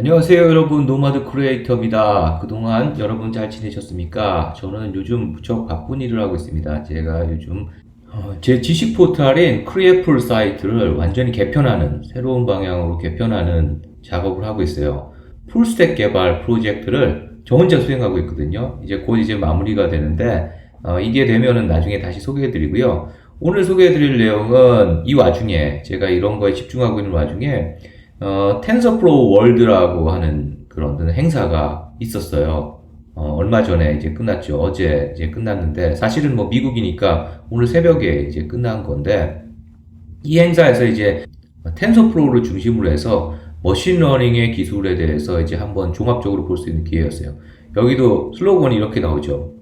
안녕하세요 여러분 노마드 크리에이터입니다. 그동안 여러분 잘 지내셨습니까? 저는 요즘 무척 바쁜 일을 하고 있습니다. 제가 요즘 어, 제 지식 포털인 크리에풀 사이트를 완전히 개편하는 새로운 방향으로 개편하는 작업을 하고 있어요. 풀스택 개발 프로젝트를 저 혼자 수행하고 있거든요. 이제 곧 이제 마무리가 되는데 어, 이게 되면은 나중에 다시 소개해 드리고요. 오늘 소개해 드릴 내용은 이 와중에 제가 이런 거에 집중하고 있는 와중에 어, 텐서프로 월드라고 하는 그런 행사가 있었어요. 어, 얼마 전에 이제 끝났죠. 어제 이제 끝났는데 사실은 뭐 미국이니까 오늘 새벽에 이제 끝난 건데 이 행사에서 이제 텐서프로를 중심으로 해서 머신러닝의 기술에 대해서 이제 한번 종합적으로 볼 수 있는 기회였어요. 여기도 슬로건이 이렇게 나오죠.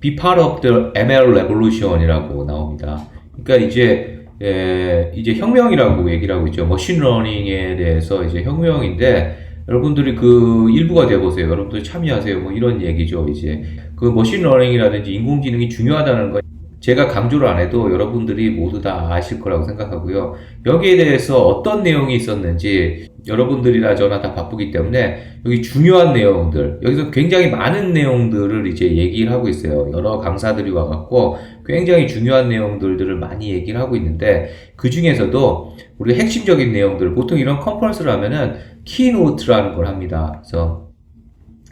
Be part of the ML revolution이라고 나옵니다. 그러니까 이제 예, 이제 혁명이라고 얘기를 하고 있죠. 머신러닝에 대해서 이제 혁명인데 여러분들이 그 일부가 되어보세요. 여러분들 참여하세요. 뭐 이런 얘기죠. 이제 그 머신러닝이라든지 인공지능이 중요하다는 거 제가 강조를 안 해도 여러분들이 모두 다 아실 거라고 생각하고요. 여기에 대해서 어떤 내용이 있었는지 여러분들이나 저나 다 바쁘기 때문에 여기 중요한 내용들, 여기서 굉장히 많은 내용들을 이제 얘기를 하고 있어요. 여러 강사들이 와갖고 굉장히 중요한 내용들을 많이 얘기를 하고 있는데 그 중에서도 우리 핵심적인 내용들, 보통 이런 컨퍼런스를 하면은 키노트라는 걸 합니다. 그래서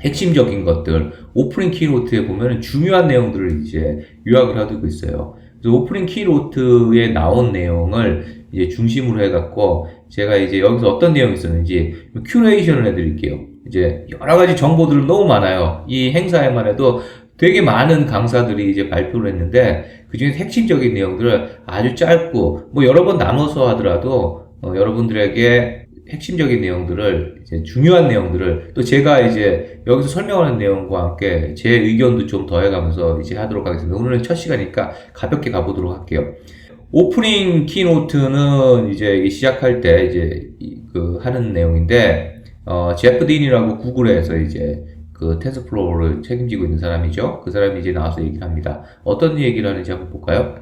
핵심적인 것들, 오프닝 키노트에 보면 중요한 내용들을 이제 요약을 해두고 있어요. 그래서 오프닝 키노트에 나온 내용을 이제 중심으로 해갖고 제가 이제 여기서 어떤 내용이 있었는지 큐레이션을 해드릴게요. 이제 여러 가지 정보들은 너무 많아요. 이 행사에만 해도 되게 많은 강사들이 이제 발표를 했는데 그 중에 핵심적인 내용들을 아주 짧고 뭐 여러 번 나눠서 하더라도 어, 여러분들에게 핵심적인 내용들을 이제 중요한 내용들을 또 제가 이제 여기서 설명하는 내용과 함께 제 의견도 좀 더해가면서 이제 하도록 하겠습니다. 오늘은 첫 시간이니까 가볍게 가보도록 할게요. 오프닝 키노트는 이제 시작할 때 이제 그 하는 내용인데 어, 제프 딘이라고 구글에서 이제 그 텐서플로우를 책임지고 있는 사람이죠. 그 사람이 이제 나와서 얘기를 합니다. 어떤 얘기를 하는지 한번 볼까요?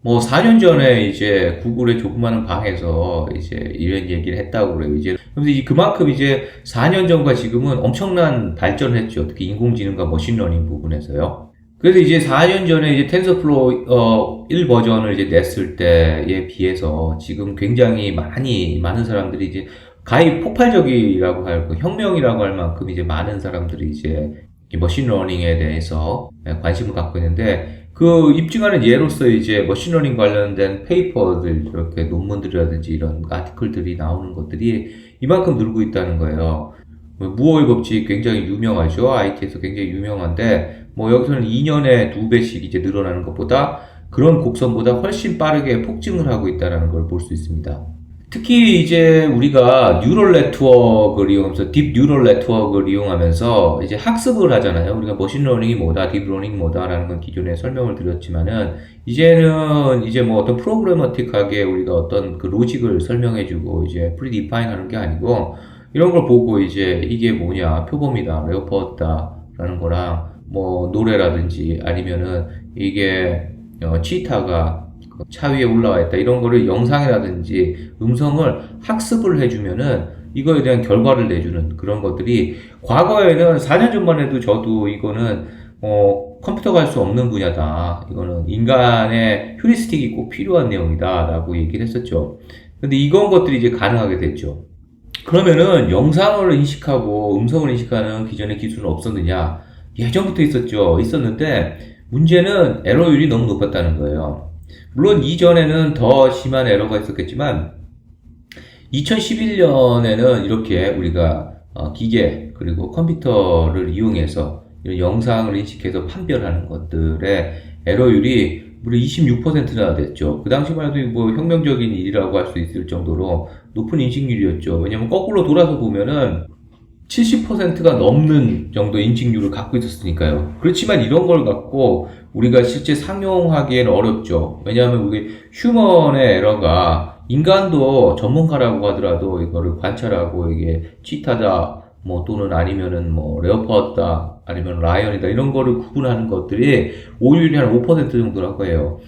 뭐 4년 전에 이제 구글의 조그마한 방에서 이제 이런 얘기를 했다고 그래요. 이제 그래서 이 그만큼 이제 4년 전과 지금은 엄청난 발전을 했죠. 특히 인공지능과 머신러닝 부분에서요. 그래서 이제 4년 전에 이제 텐서플로우 어, 1 버전을 이제 냈을 때에 비해서 지금 굉장히 많이 많은 사람들이 이제 가히 폭발적이라고 할그 혁명이라고 할 만큼 이제 많은 사람들이 이제 머신러닝에 대해서 관심을 갖고 있는데 그 입증하는 예로서 이제 머신러닝 관련된 페이퍼들 이렇게 논문들이라든지 이런 아티클들이 나오는 것들이 이만큼 늘고 있다는 거예요. 무어의 법칙 굉장히 유명하죠. IT에서 굉장히 유명한데 뭐 여기서는 2년에 두 배씩 이제 늘어나는 것보다 그런 곡선보다 훨씬 빠르게 폭증을 하고 있다는 걸 볼 수 있습니다. 특히 이제 우리가 뉴럴 네트워크를 이용하면서 딥 뉴럴 네트워크를 이용하면서 이제 학습을 하잖아요. 우리가 머신러닝이 뭐다, 딥러닝이 뭐다라는 건 기존에 설명을 드렸지만은 이제는 이제 뭐 어떤 프로그래머틱하게 우리가 어떤 그 로직을 설명해주고 이제 프리디파인 하는 게 아니고 이런 걸 보고 이제 이게 뭐냐 표범이다, 레오퍼드다라는 거랑 뭐 노래라든지 아니면은 이게 어, 치타가 차 위에 올라와 있다. 이런 거를 영상이라든지 음성을 학습을 해주면은 이거에 대한 결과를 내주는 그런 것들이 과거에는 4년 전만 해도 저도 이거는 어, 컴퓨터가 할 수 없는 분야다. 이거는 인간의 휴리스틱이 꼭 필요한 내용이다 라고 얘기를 했었죠. 근데 이건 것들이 이제 가능하게 됐죠. 그러면은 영상을 인식하고 음성을 인식하는 기존의 기술은 없었느냐? 예전부터 있었죠. 있었는데 문제는 에러율이 너무 높았다는 거예요 물론 이전에는 더 심한 에러가 있었겠지만 2011년에는 이렇게 우리가 어, 기계 그리고 컴퓨터를 이용해서 이런 영상을 인식해서 판별하는 것들의 에러율이 무려 26%나 됐죠. 그 당시만 해도 뭐 혁명적인 일이라고 할 수 있을 정도로 높은 인식률이었죠. 왜냐면 거꾸로 돌아서 보면은 70%가 넘는 정도 인식률을 갖고 있었으니까요. 그렇지만 이런 걸 갖고 우리가 실제 상용하기에는 어렵죠. 왜냐하면 우리 휴먼의 에러가 인간도 전문가라고 하더라도 이거를 관찰하고 이게 치타다 뭐 또는 아니면은 뭐 레오파드다 아니면 라이언이다 이런 거를 구분하는 것들이 오율이 한 5% 정도라고 해요.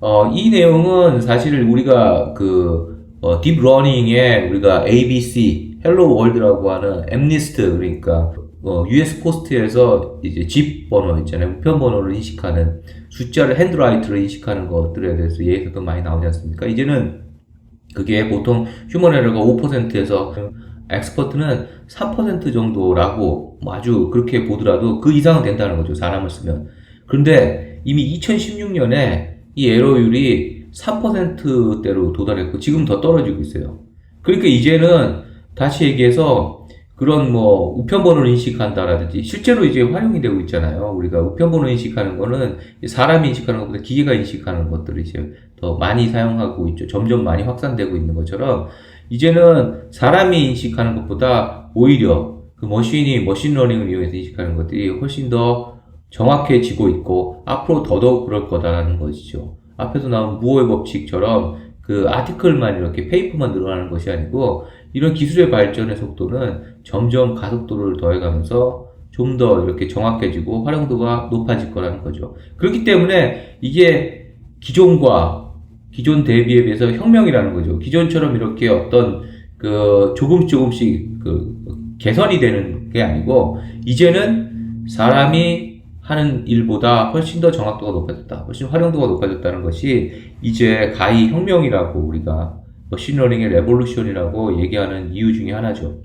어, 이 내용은 사실 우리가 그 어, 딥러닝에 우리가 ABC 헬로 월드라고 하는 엠니스트 그러니까 어, US 포스트에서 이제 집 번호 있잖아요. 우편 번호를 인식하는 숫자를 핸드라이트로 인식하는 것들에 대해서 예에서도 많이 나오지 않습니까? 이제는 그게 보통 휴먼 에러가 5%에서 엑스퍼트는 3% 정도라고 뭐 아주 그렇게 보더라도 그 이상은 된다는 거죠. 사람을 쓰면. 그런데 이미 2016년에 이 에러율이 3%대로 도달했고 지금 더 떨어지고 있어요. 그러니까 이제는 다시 얘기해서 그런 뭐 우편번호를 인식한다라든지 실제로 이제 활용이 되고 있잖아요. 우리가 우편번호 인식하는 거는 사람이 인식하는 것보다 기계가 인식하는 것들을 이제 더 많이 사용하고 있죠. 점점 많이 확산되고 있는 것처럼 이제는 사람이 인식하는 것보다 오히려 그 머신이 머신러닝을 이용해서 인식하는 것들이 훨씬 더 정확해지고 있고 앞으로 더더욱 그럴 거다라는 것이죠. 앞에서 나온 무어의 법칙처럼 그 아티클만 이렇게 페이퍼만 늘어나는 것이 아니고 이런 기술의 발전의 속도는 점점 가속도를 더해가면서 좀 더 이렇게 정확해지고 활용도가 높아질 거라는 거죠. 그렇기 때문에 이게 기존과 기존 대비에 비해서 혁명이라는 거죠. 기존처럼 이렇게 어떤 그 조금씩 조금씩 그 개선이 되는 게 아니고 이제는 사람이 하는 일보다 훨씬 더 정확도가 높아졌다. 훨씬 활용도가 높아졌다는 것이 이제 가히 혁명이라고 우리가 머신러닝의 레볼루션이라고 얘기하는 이유 중에 하나죠.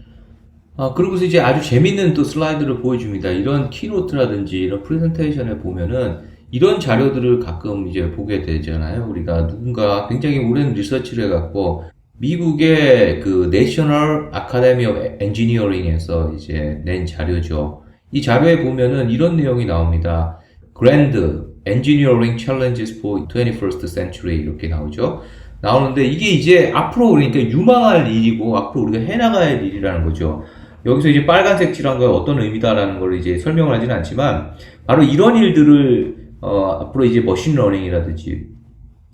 아, 그리고서 이제 아주 재밌는 또 슬라이드를 보여줍니다. 이런 키노트라든지 이런 프레젠테이션에 보면은 이런 자료들을 가끔 이제 보게 되잖아요. 우리가 누군가 굉장히 오랜 리서치를 해갖고 미국의 그 내셔널 아카데미 오브 엔지니어링에서 이제 낸 자료죠. 이 자료에 보면은 이런 내용이 나옵니다. Grand Engineering Challenges for 21st Century 이렇게 나오죠. 나오는데 이게 이제 앞으로 그러니까 유망할 일이고 앞으로 우리가 해나가야 할 일이라는 거죠. 여기서 이제 빨간색 칠한 거 어떤 의미다라는 걸 이제 설명을 하지는 않지만 바로 이런 일들을 어, 앞으로 이제 머신러닝이라든지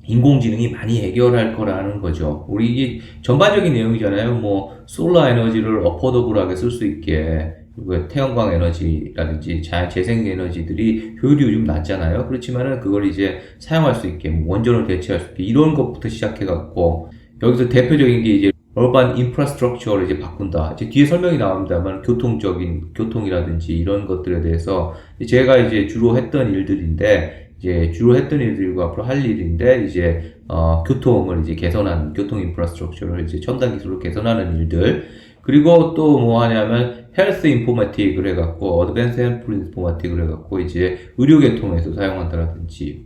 인공지능이 많이 해결할 거라는 거죠. 우리 이게 전반적인 내용이잖아요. 뭐 솔라 에너지를 어포더블하게 쓸 수 있게 그리고 태양광 에너지라든지 자, 재생 에너지들이 효율이 요즘 낮잖아요. 그렇지만은 그걸 이제 사용할 수 있게 뭐 원전을 대체할 수 있게 이런 것부터 시작해 갖고 여기서 대표적인 게 이제 urban infrastructure를 이제 바꾼다. 이제 뒤에 설명이 나옵니다만 교통적인 교통이라든지 이런 것들에 대해서 제가 이제 주로 했던 일들인데 이제 주로 했던 일들과 앞으로 할 일인데 이제 어, 교통을 이제 개선하는 교통 인프라스트럭처를 이제 첨단 기술로 개선하는 일들 그리고 또 뭐 하냐면 헬스 인포마틱을 해갖고 어드밴스 헬프 인포마틱을 해갖고 이제 의료계통에서 사용한다라든지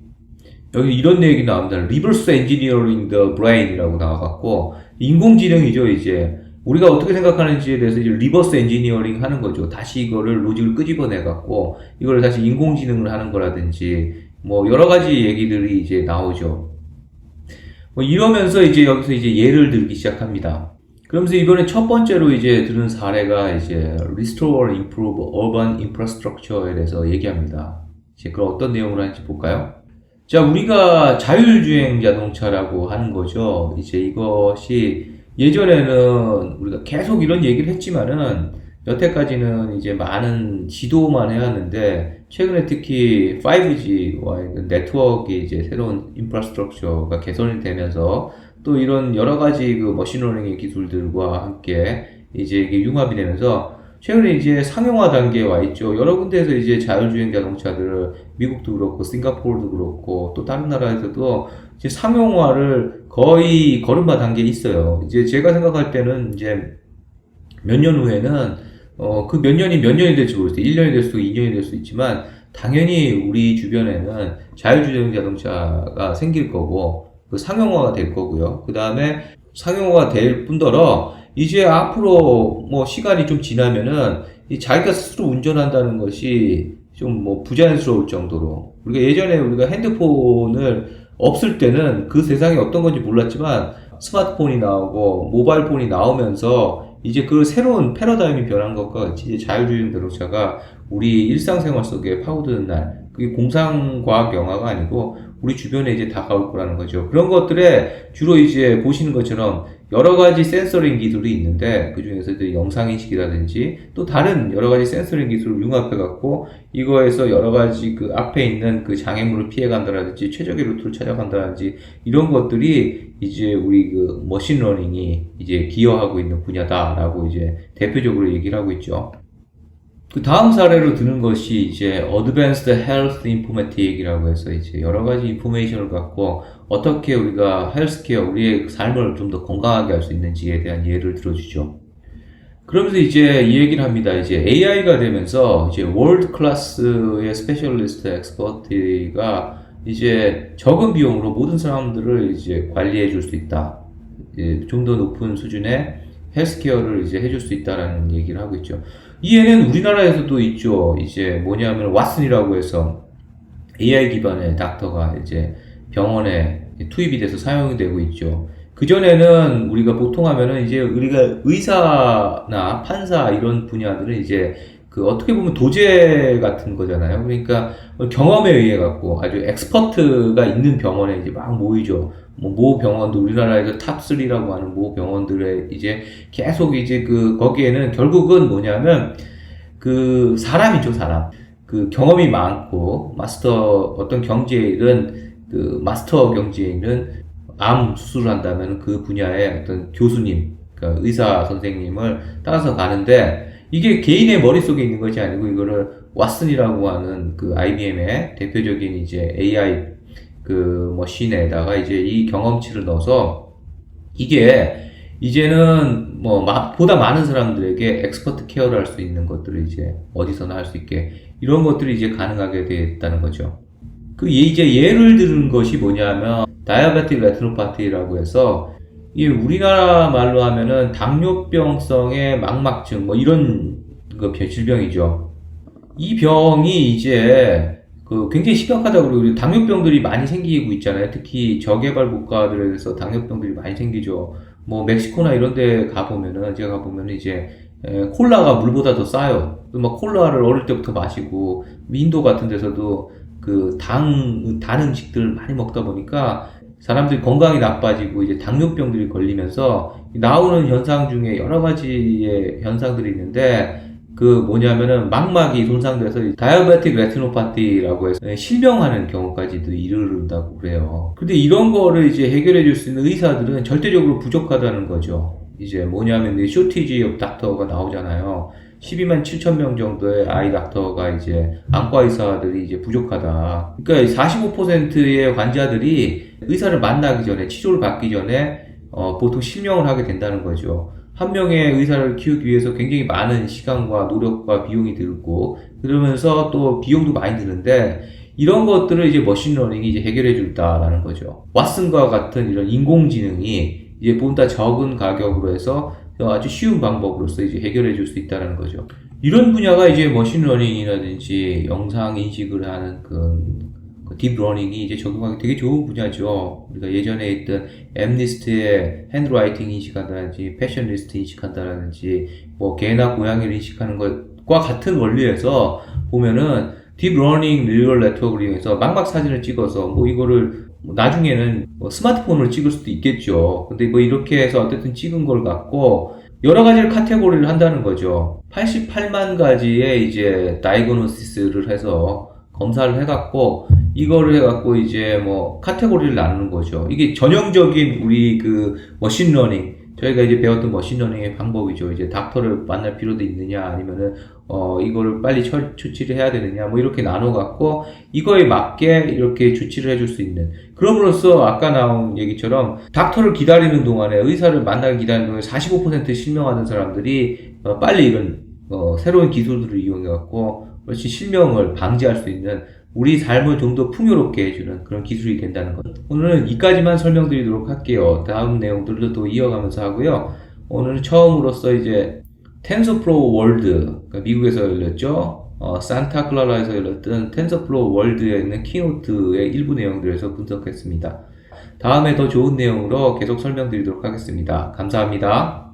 여기 이런 얘기 나옵니다. 리버스 엔지니어링 더 브레인이라고 나와갖고 인공지능이죠 이제 우리가 어떻게 생각하는지에 대해서 이제 리버스 엔지니어링 하는 거죠. 다시 이거를 로직을 끄집어내 갖고 이걸 다시 인공지능을 하는 거라든지 뭐 여러 가지 얘기들이 이제 나오죠. 뭐 이러면서 이제 여기서 이제 예를 들기 시작합니다. 그러면서 이번에 첫 번째로 이제 들은 사례가 이제 Restore or Improve Urban Infrastructure에 대해서 얘기합니다. 이제 그럼 어떤 내용을 하는지 볼까요? 자, 우리가 자율주행 자동차라고 하는 거죠. 이제 이것이 예전에는 우리가 계속 이런 얘기를 했지만은 여태까지는 이제 많은 지도만 해왔는데 최근에 특히 5G와의 네트워크 이제 새로운 인프라스트럭처가 개선이 되면서 또 이런 여러 가지 그 머신러닝의 기술들과 함께 이제 이게 융합이 되면서 최근에 이제 상용화 단계에 와 있죠. 여러 군데에서 이제 자율주행 자동차들을 미국도 그렇고 싱가포르도 그렇고 또 다른 나라에서도 이제 상용화를 거의 걸음마 단계에 있어요. 이제 제가 생각할 때는 이제 몇 년 후에는 어, 그 몇 년이 몇 년이 될지 모르겠어요. 1년이 될 수도 2년이 될 수 있지만 당연히 우리 주변에는 자율주행 자동차가 생길 거고 그 상용화가 될 거고요. 그 다음에 상용화가 될 뿐더러 이제 앞으로 뭐 시간이 좀 지나면은 이 자기가 스스로 운전한다는 것이 좀 뭐 부자연스러울 정도로 우리가 예전에 우리가 핸드폰을 없을 때는 그 세상이 어떤 건지 몰랐지만 스마트폰이 나오고 모바일 폰이 나오면서 이제 그 새로운 패러다임이 변한 것과 같이 자율주행 자동차가 우리 일상생활 속에 파고드는 날 그게 공상과학 영화가 아니고 우리 주변에 이제 다가올 거라는 거죠. 그런 것들에 주로 이제 보시는 것처럼 여러 가지 센서링 기술이 있는데 그 중에서도 영상 인식이라든지 또 다른 여러 가지 센서링 기술을 융합해 갖고 이거에서 여러 가지 그 앞에 있는 그 장애물을 피해 간다라든지 최적의 루트를 찾아간다든지 이런 것들이 이제 우리 그 머신러닝이 이제 기여하고 있는 분야다라고 이제 대표적으로 얘기를 하고 있죠. 그 다음 사례로 드는 것이 이제 Advanced Health Informatic이라고 해서 이제 여러 가지 인포메이션을 갖고 어떻게 우리가 헬스케어, 우리의 삶을 좀 더 건강하게 할 수 있는지에 대한 예를 들어주죠. 그러면서 이제 이 얘기를 합니다. 이제 AI가 되면서 이제 월드 클래스의 스페셜리스트 엑스퍼트가 이제 적은 비용으로 모든 사람들을 이제 관리해 줄 수 있다. 좀 더 높은 수준의 헬스케어를 이제 해줄 수 있다라는 얘기를 하고 있죠. 이에는 우리나라에서도 있죠. 이제 뭐냐면 왓슨이라고 해서 AI 기반의 닥터가 이제 병원에 투입이 돼서 사용이 되고 있죠. 그전에는 우리가 보통 하면은 이제 우리가 의사나 판사 이런 분야들은 이제 그 어떻게 보면 도제 같은 거잖아요. 그러니까 경험에 의해 갖고 아주 엑스퍼트가 있는 병원에 이제 막 모이죠. 뭐모 병원도 우리나라에서 탑 3라고 하는 모 병원들에 이제 계속 이제 그 거기에는 결국은 뭐냐면 그 사람이죠 사람. 그 경험이 많고 마스터 어떤 경지에 이른 그 마스터 경지에 있는 암 수술을 한다면 그 분야의 어떤 교수님, 그러니까 의사 선생님을 따라서 가는데 이게 개인의 머릿속에 있는 것이 아니고 이거를 왓슨이라고 하는 그 IBM의 대표적인 이제 AI 그 머신에다가 이제 이 경험치를 넣어서 이게 이제는 뭐 보다 많은 사람들에게 엑스퍼트 케어를 할 수 있는 것들을 이제 어디서나 할 수 있게 이런 것들이 이제 가능하게 됐다는 거죠. 그 이제 예를 들은 것이 뭐냐면 다이아베틱 레트노파티라고 해서 이 우리나라 말로 하면은 당뇨병성의 망막증 뭐 이런 그 질병이죠. 이 병이 이제 그 굉장히 심각하다고 그러고 당뇨병들이 많이 생기고 있잖아요. 특히 저개발 국가들에서 당뇨병들이 많이 생기죠. 뭐 멕시코나 이런 데 가보면은 제가 가보면은 이제 에, 콜라가 물보다 더 싸요. 막 콜라를 어릴 때부터 마시고 인도 같은 데서도 그 당, 단 음식들 많이 먹다 보니까 사람들이 건강이 나빠지고 이제 당뇨병들이 걸리면서 나오는 현상 중에 여러 가지의 현상들이 있는데 그 뭐냐면은 망막이 손상돼서 다이어베틱 레티노파티라고 해서 실명하는 경우까지도 이르른다고 그래요. 근데 이런 거를 이제 해결해 줄 수 있는 의사들은 절대적으로 부족하다는 거죠. 이제 뭐냐면 쇼티지 업 닥터가 나오잖아요. 12만 7천 명 정도의 아이 닥터가 이제 안과 의사들이 이제 부족하다. 그러니까 45%의 환자들이 의사를 만나기 전에 치료를 받기 전에 어, 보통 실명을 하게 된다는 거죠. 한 명의 의사를 키우기 위해서 굉장히 많은 시간과 노력과 비용이 들고 그러면서 또 비용도 많이 드는데 이런 것들을 이제 머신러닝이 이제 해결해 줄다라는 거죠. 왓슨과 같은 이런 인공지능이 이제 보다 적은 가격으로 해서 아주 쉬운 방법으로서 이제 해결해 줄 수 있다는 거죠. 이런 분야가 이제 머신러닝이라든지 영상 인식을 하는 그 딥러닝이 이제 적용하기 되게 좋은 분야죠. 우리가 예전에 있던 엠리스트의 핸드라이팅 인식한다든지 패션 리스트 인식한다든지 뭐 개나 고양이를 인식하는 것과 같은 원리에서 보면은 딥러닝 리얼 네트워크를 이용해서 막막 사진을 찍어서 뭐 이거를 나중에는 뭐 스마트폰으로 찍을 수도 있겠죠. 근데 뭐 이렇게 해서 어쨌든 찍은 걸 갖고 여러 가지를 카테고리를 한다는 거죠. 88만 가지의 이제 다이고노시스를 해서 검사를 해갖고 이거를 해갖고 이제 뭐 카테고리를 나누는 거죠. 이게 전형적인 우리 그 머신러닝 저희가 이제 배웠던 머신러닝의 방법이죠. 이제 닥터를 만날 필요도 있느냐 아니면은 어 이거를 빨리 처, 조치를 해야 되느냐 뭐 이렇게 나눠 갖고 이거에 맞게 이렇게 조치를 해줄 수 있는 그럼으로써 아까 나온 얘기처럼 닥터를 기다리는 동안에 의사를 만나기 기다리는 동안에 45% 실명하는 사람들이 어 빨리 이런 어 새로운 기술들을 이용해 갖고 훨씬 실명을 방지할 수 있는 우리 삶을 좀 더 풍요롭게 해주는 그런 기술이 된다는 것. 오늘은 이까지만 설명드리도록 할게요. 다음 내용들도 또 이어가면서 하고요. 오늘 처음으로서 이제 텐서플로우 월드, 그러니까 미국에서 열렸죠. 어, 산타클라라에서 열렸던 텐서플로우 월드에 있는 키노트의 일부 내용들에서 분석했습니다. 다음에 더 좋은 내용으로 계속 설명드리도록 하겠습니다. 감사합니다.